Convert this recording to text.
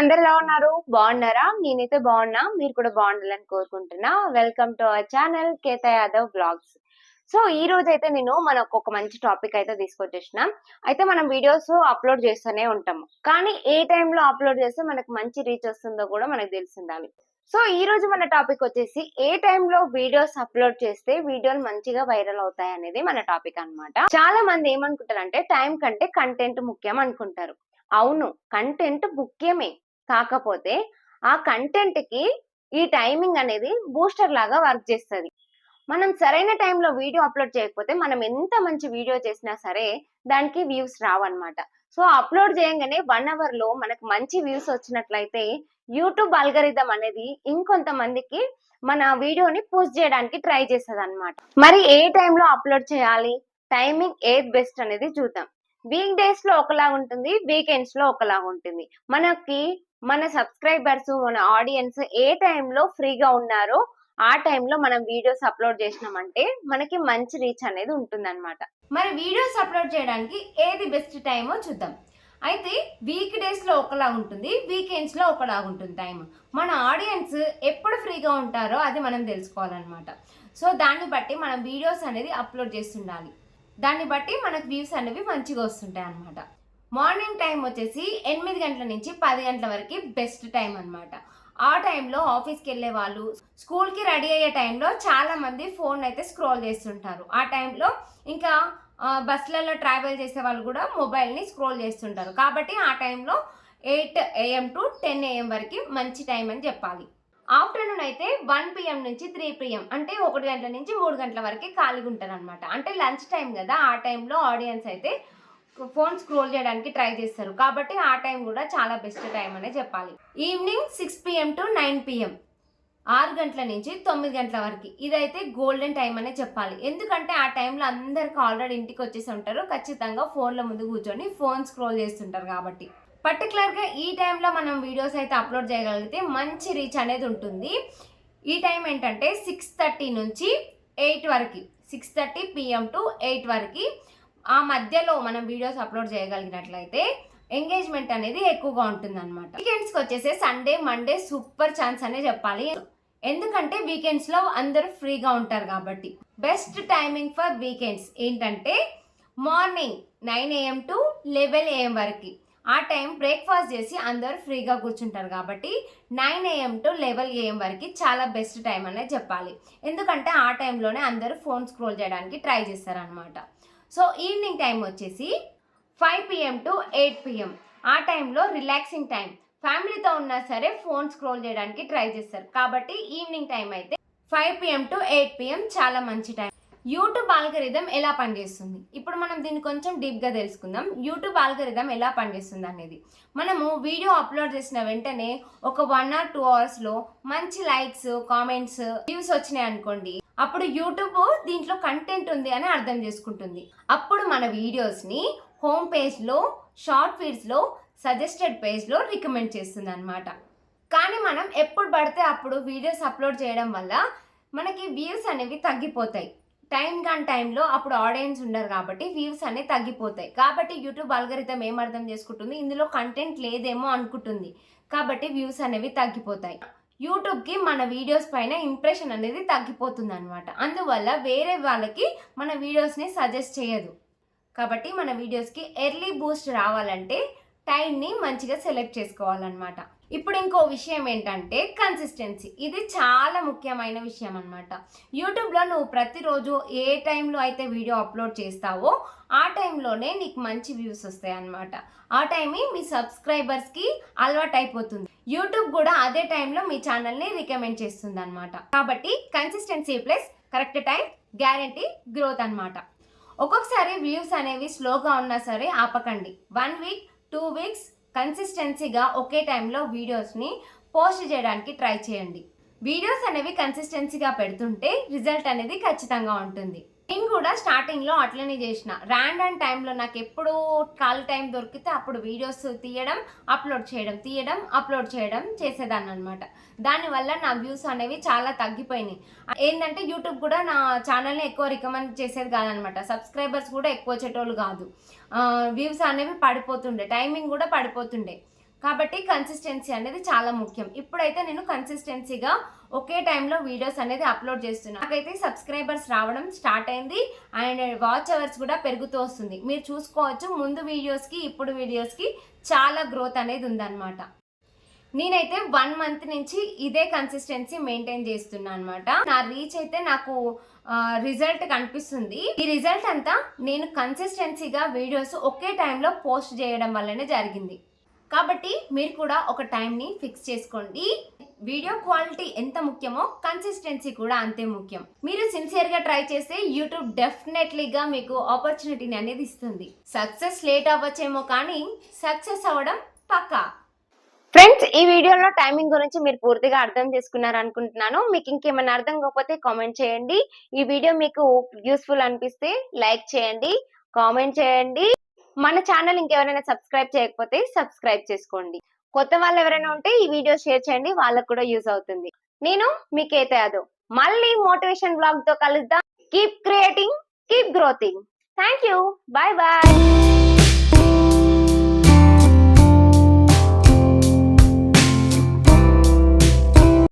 అందరు ఎలా ఉన్నారు? బాగున్నారా? నేనైతే బాగున్నా. మీరు కూడా బాగుండాలని కోరుకుంటున్నా. Welcome to our channel Keta Yadav blogs so ఈ రోజు అయితే నేను మనకు ఒక మంచి టాపిక్ అయితే తీసుకొచ్చేసిన. అయితే మనం వీడియోస్ అప్లోడ్ చేస్తూనే ఉంటాము కానీ ఏ టైంలో అప్లోడ్ చేస్తే మనకు మంచి రీచ్ వస్తుందో కూడా మనకు తెలిసిందాలి సో ఈ రోజు మన టాపిక్ వచ్చేసి ఏ టైంలో వీడియోస్ అప్లోడ్ చేస్తే వీడియోలు మంచిగా వైరల్ అవుతాయి అనేది మన టాపిక్ అనమాట చాలా మంది ఏమనుకుంటారంటే టైం కంటే కంటెంట్ ముఖ్యం అనుకుంటారు. అవును కంటెంట్ ముఖ్యమే. కాకపోతే ఆ కంటెంట్కి ఈ టైమింగ్ అనేది బూస్టర్ లాగా వర్క్ చేస్తుంది. మనం సరైన టైంలో వీడియో అప్లోడ్ చేయకపోతే మనం ఎంత మంచి వీడియో చేసినా సరే దానికి వ్యూస్ రావన్నమాట. సో అప్లోడ్ చేయగానే వన్ అవర్లో మనకు మంచి వ్యూస్ వచ్చినట్లయితే యూట్యూబ్ అల్గరిథం అనేది ఇంకొంతమందికి మన వీడియోని పోస్ట్ చేయడానికి ట్రై చేస్తుంది అనమాట మరి ఏ టైంలో అప్లోడ్ చేయాలి? టైమింగ్ ఏది బెస్ట్ అనేది చూద్దాం. వీక్ డేస్లో ఒకలా ఉంటుంది వీకెండ్స్లో ఒకలా ఉంటుంది. మనకి మన సబ్స్క్రైబర్స్ మన ఆడియన్స్ ఏ టైంలో ఫ్రీగా ఉన్నారో ఆ టైంలో మనం వీడియోస్ అప్లోడ్ చేసినామంటే మనకి మంచి రీచ్ అనేది ఉంటుందన్నమాట. మరి వీడియోస్ అప్లోడ్ చేయడానికి ఏది బెస్ట్ టైమో చూద్దాం. అయితే వీక్ డేస్లో ఒకలా ఉంటుంది వీకెండ్స్లో ఒకలా ఉంటుంది టైం మన ఆడియన్స్ ఎప్పుడు ఫ్రీగా ఉంటారో అది మనం తెలుసుకోవాలన్నమాట. సో దాన్ని బట్టి మనం వీడియోస్ అనేది అప్లోడ్ చేస్తుండాలి. దాన్ని బట్టి మనకు వ్యూస్ అనేవి మంచిగా వస్తుంటాయి అన్నమాట మార్నింగ్ టైం వచ్చేసి ఎనిమిది గంటల నుంచి పది గంటల వరకు బెస్ట్ టైం అన్నమాట. ఆ టైంలో ఆఫీస్కి వెళ్ళే వాళ్ళు స్కూల్కి రెడీ అయ్యే టైంలో చాలామంది ఫోన్ అయితే స్క్రోల్ చేస్తుంటారు. ఆ టైంలో ఇంకా బస్సులలో ట్రావెల్ చేసే వాళ్ళు కూడా మొబైల్ని స్క్రోల్ చేస్తుంటారు. కాబట్టి ఆ టైంలో eight AM to ten AM వరకు మంచి టైం అని చెప్పాలి. ఆఫ్టర్నూన్ అయితే వన్ పిఎం నుంచి త్రీ పిఎం అంటే ఒకటి గంటల నుంచి మూడు గంటల వరకు ఖాళీగా ఉంటారు అనమాట అంటే లంచ్ టైం కదా ఆ టైంలో ఆడియన్స్ అయితే ఫోన్ స్క్రోల్ చేయడానికి ట్రై చేస్తారు. కాబట్టి ఆ టైం కూడా చాలా బెస్ట్ టైం అనే చెప్పాలి. Evening six PM to nine PM. ఆరు గంటల నుంచి తొమ్మిది గంటల వరకు. ఇదైతే గోల్డెన్ టైం అనే చెప్పాలి. ఎందుకంటే ఆ టైంలో అందరికి ఆల్రెడీ ఇంటికి వచ్చేసి ఉంటారు. ఖచ్చితంగా ఫోన్ల ముందు కూర్చొని ఫోన్ స్క్రోల్ చేస్తుంటారు కాబట్టి. పర్టికులర్గా ఈ టైంలో మనం వీడియోస్ అయితే అప్లోడ్ చేయగలిగితే మంచి రీచ్ అనేది ఉంటుంది. ఈ టైం ఏంటంటే సిక్స్ థర్టీ నుంచి ఎయిట్ వరకు. Six thirty PM to eight వరకు. ఆ మధ్యలో మనం వీడియోస్ అప్లోడ్ చేయగలిగినట్లయితే ఎంగేజ్మెంట్ అనేది ఎక్కువగా ఉంటుంది అనమాట వీకెండ్స్కి వచ్చేసి సండే మండే సూపర్ ఛాన్స్ అనే చెప్పాలి. ఎందుకంటే వీకెండ్స్లో అందరూ ఫ్రీగా ఉంటారు కాబట్టి. బెస్ట్ టైమింగ్ ఫర్ వీకెండ్స్ ఏంటంటే morning nine AM to eleven AM వరకు. ఆ టైం బ్రేక్ఫాస్ట్ చేసి అందరూ ఫ్రీగా కూర్చుంటారు కాబట్టి nine AM to eleven AM వరకు చాలా బెస్ట్ టైం అనేది చెప్పాలి. ఎందుకంటే ఆ టైంలోనే అందరూ ఫోన్ స్క్రోల్ చేయడానికి ట్రై చేస్తారనమాట సో ఈవినింగ్ టైం వచ్చేసి five PM to eight PM ఆ టైంలో రిలాక్సింగ్ టైం. ఫ్యామిలీతో ఉన్నా సరే ఫోన్ స్క్రోల్ చేయడానికి ట్రై చేస్తారు. కాబట్టి ఈవినింగ్ టైం అయితే five PM to eight PM చాలా మంచి టైం. యూట్యూబ్ ఆల్గరిథం ఎలా పనిచేస్తుంది? ఇప్పుడు మనం దీన్ని కొంచెం డీప్గా తెలుసుకుందాం. యూట్యూబ్ ఆల్గరిథం ఎలా పనిచేస్తుంది అనేది. మనము వీడియో అప్లోడ్ చేసిన వెంటనే ఒక వన్ ఆర్ టూ అవర్స్లో మంచి లైక్స్ కామెంట్స్ వ్యూస్ వచ్చినాయి అనుకోండి. అప్పుడు యూట్యూబ్ దీంట్లో కంటెంట్ ఉంది అని అర్థం చేసుకుంటుంది. అప్పుడు మన వీడియోస్ని హోమ్ పేజ్లో షార్ట్ ఫీడ్స్లో సజెస్టెడ్ పేజ్లో రికమెండ్ చేస్తుంది అనమాట కానీ మనం ఎప్పుడు పడితే అప్పుడు వీడియోస్ అప్లోడ్ చేయడం వల్ల మనకి వ్యూస్ అనేవి తగ్గిపోతాయి. టైం కాని టైంలో అప్పుడు ఆడియన్స్ ఉండరు కాబట్టి వ్యూస్ అనేవి తగ్గిపోతాయి. కాబట్టి యూట్యూబ్ అలగరితం ఏం అర్థం చేసుకుంటుంది? ఇందులో కంటెంట్ లేదేమో అనుకుంటుంది. కాబట్టి వ్యూస్ అనేవి తగ్గిపోతాయి. యూట్యూబ్కి మన వీడియోస్ పైన ఇంప్రెషన్ అనేది తగ్గిపోతుంది అనమాట అందువల్ల వేరే వాళ్ళకి మన వీడియోస్ని సజెస్ట్ చేయదు. కాబట్టి మన వీడియోస్కి ఎర్లీ బూస్ట్ రావాలంటే టైంని మంచిగా సెలెక్ట్ చేసుకోవాలన్నమాట. ఇప్పుడు ఇంకో విషయం ఏంటంటే కన్సిస్టెన్సీ ఇది చాలా ముఖ్యమైన విషయం అనమాట యూట్యూబ్లో నువ్వు ప్రతిరోజు ఏ టైంలో అయితే వీడియో అప్లోడ్ చేస్తావో ఆ టైంలోనే నీకు మంచి వ్యూస్ వస్తాయి అనమాట ఆ టైం మీ సబ్స్క్రైబర్స్కి అలవాటు అయిపోతుంది. యూట్యూబ్ కూడా అదే టైంలో మీ ఛానల్ని రికమెండ్ చేస్తుంది అనమాట కాబట్టి consistency plus correct time guarantee growth అన్నమాట. ఒక్కొక్కసారి వ్యూస్ అనేవి స్లోగా ఉన్నా సరే ఆపకండి. వన్ వీక్ టూ వీక్స్ కన్సిస్టెన్సీగా ఒకే టైంలో వీడియోస్ని పోస్ట్ చేయడానికి ట్రై చేయండి. వీడియోస్ అనేవి కన్సిస్టెన్సీగా పెడుతుంటే రిజల్ట్ అనేది ఖచ్చితంగా ఉంటుంది. నేను కూడా స్టార్టింగ్లో అట్లనే చేసిన. ర్యాండమ్ టైంలో నాకు ఎప్పుడు ఖాళీ టైం దొరికితే అప్పుడు వీడియోస్ తీయడం అప్లోడ్ చేయడం తీయడం అప్లోడ్ చేయడం చేసేదాన్ని అనమాట దానివల్ల నా వ్యూస్ అనేవి చాలా తగ్గిపోయినాయి. ఏంటంటే యూట్యూబ్ కూడా నా ఛానల్ని ఎక్కువ రికమెండ్ చేసేది కాదనమాట సబ్స్క్రైబర్స్ కూడా ఎక్కువ వచ్చేటోళ్ళు కాదు. వ్యూస్ అనేవి పడిపోతుండే. టైమింగ్ కూడా పడిపోతుండే. కాబట్టి కన్సిస్టెన్సీ అనేది చాలా ముఖ్యం. ఇప్పుడైతే నేను కన్సిస్టెన్సీగా ఒకే టైంలో వీడియోస్ అనేది అప్లోడ్ చేస్తున్నాను నాకైతే సబ్స్క్రైబర్స్ రావడం స్టార్ట్ అయింది. అండ్ వాచ్ అవర్స్ కూడా పెరుగుతూ వస్తుంది. మీరు చూసుకోవచ్చు ముందు వీడియోస్కి ఇప్పుడు వీడియోస్కి చాలా గ్రోత్ అనేది ఉందన్నమాట. నేనైతే వన్ మంత్ నుంచి ఇదే కన్సిస్టెన్సీ మెయింటైన్ చేస్తున్నా అనమాట నా రీచ్ అయితే నాకు రిజల్ట్ కనిపిస్తుంది. ఈ రిజల్ట్ అంతా నేను కన్సిస్టెన్సీగా వీడియోస్ ఒకే టైంలో పోస్ట్ చేయడం వల్లనే జరిగింది. కాబట్టి మీరు కూడా ఒక టైంని ఫిక్స్ చేసుకోండి. వీడియో క్వాలిటీ ఎంత ముఖ్యమో కన్సిస్టెన్సీ కూడా అంతే ముఖ్యం. మీరు సిన్సియర్గా ట్రై చేస్తే యూట్యూబ్ డెఫినెట్లీగా మీకు ఆపర్చునిటీని అనేది ఇస్తుంది. సక్సెస్ లేట్ అవ్వచ్చేమో కానీ సక్సెస్ అవ్వడం పక్కా. ఫ్రెండ్స్ ఈ వీడియోలో టైమింగ్ గురించి మీరు పూర్తిగా అర్థం చేసుకున్నారు అనుకుంటున్నాను మీకు ఇంకేమైనా అర్థం కాకపోతే కామెంట్ చేయండి. ఈ వీడియో మీకు యూస్ఫుల్ అనిపిస్తే లైక్ చేయండి కామెంట్ చేయండి. మన ఛానల్ ఇంకెవరైనా సబ్స్క్రైబ్ చేయకపోతే సబ్స్క్రైబ్ చేసుకోండి. కొత్త వాళ్ళు ఎవరైనా ఉంటే ఈ వీడియో షేర్ చేయండి వాళ్ళకు కూడా యూజ్ అవుతుంది. నేను మీకైతే అదో మళ్ళీ మోటివేషన్ బ్లాగ్తో కలుద్దాం. Keep creating keep growthing thank you bye bye